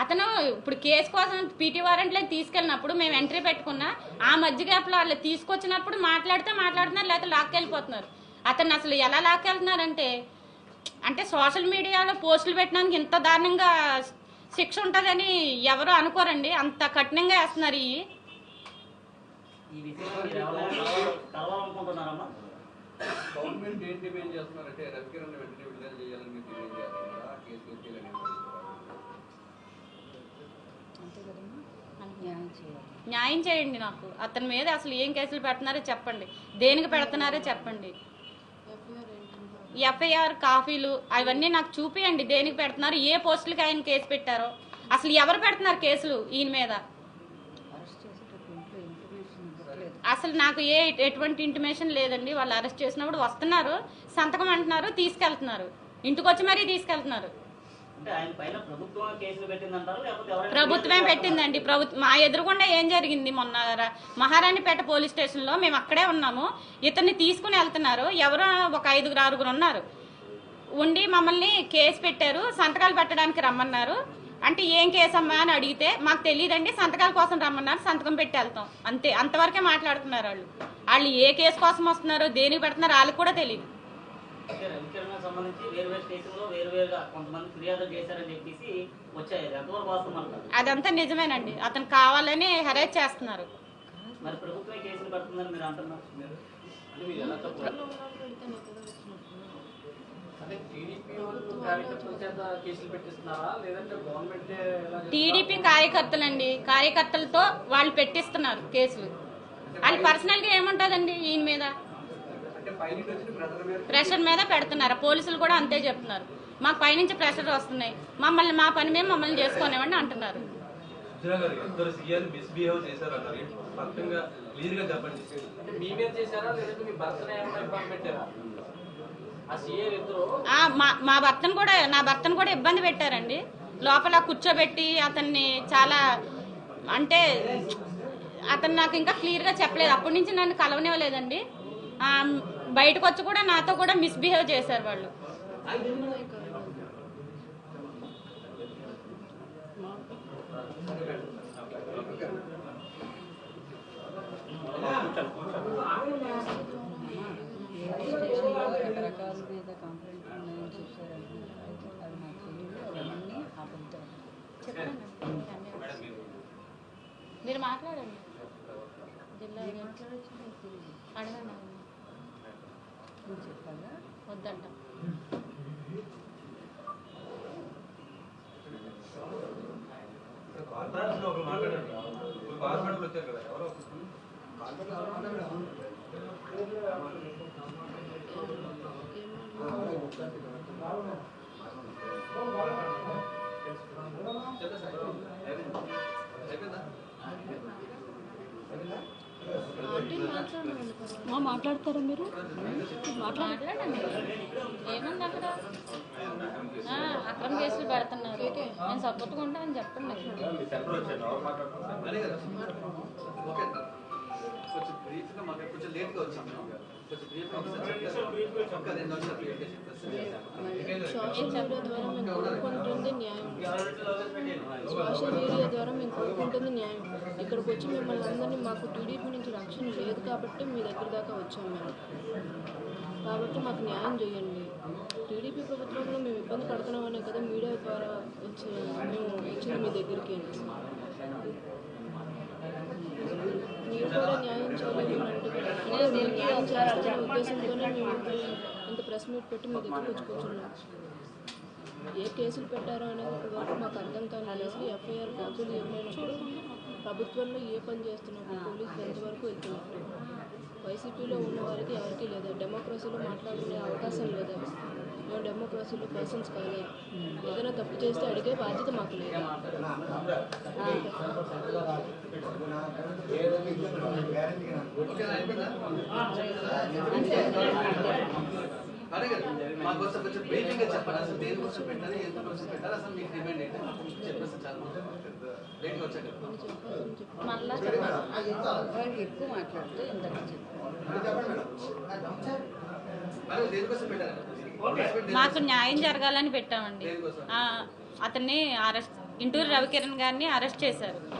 అతను ఇప్పుడు కేసు కోసం పీటీ వారెంట్లకి తీసుకెళ్ళినప్పుడు మేము ఎంట్రీ పెట్టుకున్నా ఆ మధ్య గ్యాప్లో వాళ్ళు తీసుకొచ్చినప్పుడు మాట్లాడితే మాట్లాడుతున్నారు లేకపోతే లాక్కెళ్ళిపోతున్నారు అతను అసలు ఎలా లాక్కెళ్తున్నారంటే అంటే సోషల్ మీడియాలో పోస్టులు పెట్టడానికి ఇంత దారుణంగా శిక్ష ఉంటుందని ఎవరు అనుకోరండి. అంత కఠినంగా వేస్తున్నారు ఈ. గవర్నమెంట్ ఏం డిమాండ్ చేస్తున్నారంటే రవికిరణ్ వెంటనే విడుదల చేయాలని మీరు డిమాండ్ చేస్తున్నారా? న్యాయం చేయండి నాకు. అతని మీద అసలు ఏం కేసులు పెడుతున్నారో చెప్పండి. దేనికి పెడుతున్నారో చెప్పండి. ఎఫ్ఐఆర్ కాఫీలు అవన్నీ నాకు చూపియండి. దేనికి పెడుతున్నారు? ఏ పోస్టులకి ఆయన కేసు పెట్టారో? అసలు ఎవరు పెడుతున్నారు కేసులు ఈయన మీద? అసలు నాకు ఏ ఎటువంటి ఇంటిమేషన్ లేదండి. వాళ్ళు అరెస్ట్ చేసినప్పుడు వస్తున్నారు సంతకం అంటున్నారు తీసుకెళ్తున్నారు. ఇంటికి వచ్చి మరీ తీసుకెళ్తున్నారు. ప్రభుత్వమే పెట్టిందండి. ప్రభుత్వం మా ఎదురుగుండా ఏం జరిగింది మొన్న మహారాణిపేట పోలీస్ స్టేషన్లో మేము అక్కడే ఉన్నాము. ఇతన్ని తీసుకుని వెళ్తున్నారు. ఎవరో ఒక ఐదుగురు ఆరుగురు ఉన్నారు. ఉండి మమ్మల్ని కేసు పెట్టారు. సంతకాలు పెట్టడానికి రమ్మన్నారు. అంటే ఏం కేసు అమ్మా అని అడిగితే మాకు తెలియదండి సంతకాల కోసం రమ్మన్నారు సంతకం పెట్టి వెళ్తాం. అంతే అంతవరకే మాట్లాడుతున్నారు వాళ్ళు. వాళ్ళు ఏ కేసు కోసం వస్తున్నారో దేనికి పెడుతున్నారో వాళ్ళకి కూడా తెలియదు సంబంధించి వేరు వేరు స్టేషన్లో వేరు వేరుగా కొంతమంది ఫిర్యాదులు చేశారని చెప్పేసి వచ్చాయి. అది ఎంతవరకు వాస్తవం అంటారు? అదంతా నిజమేనండి. అతను కావాలని హెరేజ్ చేస్తున్నారు. మరి ప్రభుత్వమే కేసులు పెడుతుందని మీరు అంటున్నారు? అంటే మీరు ఎలా తప్పు అంటే టీడీపీ కార్యకర్తలండి. కార్యకర్తలతో వాళ్ళు పెట్టిస్తున్నారు కేసులు. వాళ్ళు పర్సనల్గా ఏముంటుందండి ఈయన మీద అంటే పైన వచ్చిన బ్రదర్ మీద ప్రెషర్ మీద పెడుతున్నారు. పోలీసులు కూడా అంతే చెప్తున్నారు. మాకు పైనుంచి ప్రెషర్ వస్తున్నాయి. మమ్మల్ని మా పని మేము మమ్మల్ని చేసుకోనివ్వండి అంటున్నారు. మా మా భర్తను కూడా నా భర్తను కూడా ఇబ్బంది పెట్టారండి. లోపల కూర్చోబెట్టి అతన్ని చాలా అంటే అతను నాకు ఇంకా క్లియర్గా చెప్పలేదు. అప్పటి నుంచి నన్ను కలవనివ్వలేదండి. బయటకు వచ్చి కూడా నాతో కూడా మిస్బిహేవ్ చేశారు వాళ్ళు. మీరు మాట్లాడండి. జిల్లా అడగండి. వద్దంట. కాన్ఫరెన్స్ మాట్లాడతారా మీరు? మాట్లాడండి ఏముంది అక్కడ? అక్రమ కేసులు పెడుతున్నారు. నేను సపోర్ట్గా ఉంటానని చెప్పండి. కొంచెం బ్రీఫ్గా మాకు కొంచెం లేట్గా వచ్చాం మేము కొంచెం ఒకసారి రెండు చెప్పేసి సోషల్ మీడియా ద్వారా మేము కోరుకుంటుంది న్యాయం. ఇక్కడికి వచ్చి మిమ్మల్ని అందరినీ మాకు టీడీపీ నుంచి రక్షణ లేదు కాబట్టి మీ దగ్గర దాకా వచ్చాం మేము. కాబట్టి మాకు న్యాయం చేయండి. టీడీపీ ప్రభుత్వంలో మేము ఇబ్బంది పడుతున్నామనే కదా మీడియా ద్వారా వచ్చి మేము వచ్చింది మీ దగ్గరికి అని. మీరు కూడా న్యాయం చేయాలి అంటే మీరు న్యాయం చేస్తారనే ఉద్దేశంతోనే మేము ఇంత ప్రెస్ మీట్ పెట్టి మీ దగ్గరికి వచ్చి కూర్చున్నాం. ఏ కేసులు పెట్టారో అనేది ఇప్పటి వరకు మాకు అర్థం కాలేదు ఎఫ్ఐఆర్ కాపీలు ఏమైనప్పుడు ప్రభుత్వంలో ఏ పని చేస్తున్నప్పుడు పోలీసులు ఎంతవరకు వెళ్తున్నట్టు వైసీపీలో ఉన్న వారికి ఎవరికీ లేదా. డెమోక్రసీలో మాట్లాడుకునే అవకాశం లేదా. మేము డెమోక్రసీలో పర్సన్స్ కాదా ఏదైనా తప్పు చేస్తే అడిగే బాధ్యత మాకు లేదా. ఓకే మాకు కొంచెం కొంచెం బ్రీఫింగ్గా చెప్పండి అసలు దేని కోసం పెట్టారు ఎందుకు కోసం పెట్టారు అసలు మీకు డిమాండ్ ఏంటి? చెప్పేసి చాలా లేట్గా వచ్చాక మళ్ళా చెప్పండి వాడికి ఎక్కువ మాట్లాడితే ఇందాక చెప్పాను మరి దేనికోసం పెట్టారు మాకు న్యాయం జరగాలని పెట్టామండి. అతన్ని అరెస్ట్ ఇంటూరు రవికిరణ్ గారిని అరెస్ట్ చేశారు.